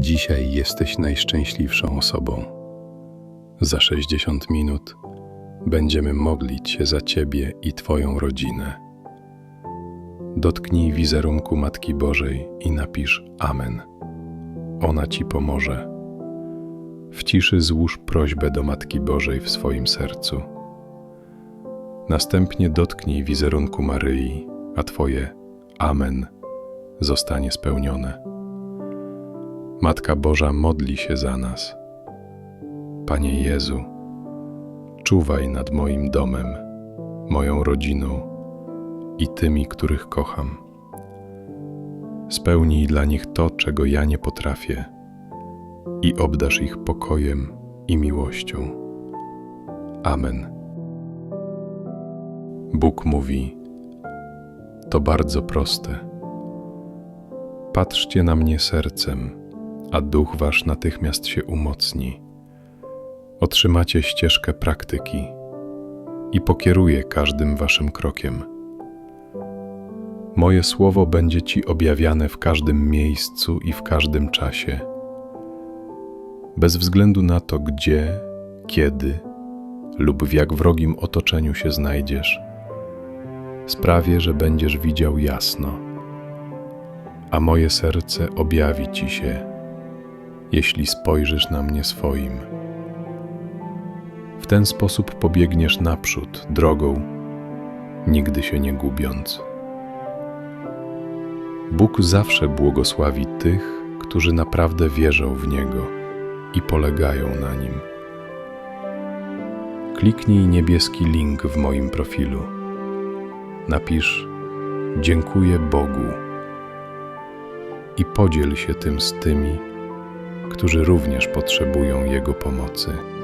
Dzisiaj jesteś najszczęśliwszą osobą. Za 60 minut będziemy modlić się za Ciebie i Twoją rodzinę. Dotknij wizerunku Matki Bożej i napisz Amen. Ona Ci pomoże. W ciszy złóż prośbę do Matki Bożej w swoim sercu. Następnie dotknij wizerunku Maryi, a Twoje Amen zostanie spełnione. Matka Boża modli się za nas. Panie Jezu, czuwaj nad moim domem, moją rodziną i tymi, których kocham. Spełnij dla nich to, czego ja nie potrafię, i obdasz ich pokojem i miłością. Amen. Bóg mówi: To bardzo proste. Patrzcie na mnie sercem, a duch wasz natychmiast się umocni. Otrzymacie ścieżkę praktyki i pokieruje każdym waszym krokiem. Moje słowo będzie ci objawiane w każdym miejscu i w każdym czasie. Bez względu na to, gdzie, kiedy lub w jak wrogim otoczeniu się znajdziesz, sprawię, że będziesz widział jasno, a moje serce objawi ci się, jeśli spojrzysz na mnie swoim. W ten sposób pobiegniesz naprzód drogą, nigdy się nie gubiąc. Bóg zawsze błogosławi tych, którzy naprawdę wierzą w Niego i polegają na Nim. Kliknij niebieski link w moim profilu. Napisz Dziękuję Bogu i podziel się tym z tymi, którzy również potrzebują Jego pomocy.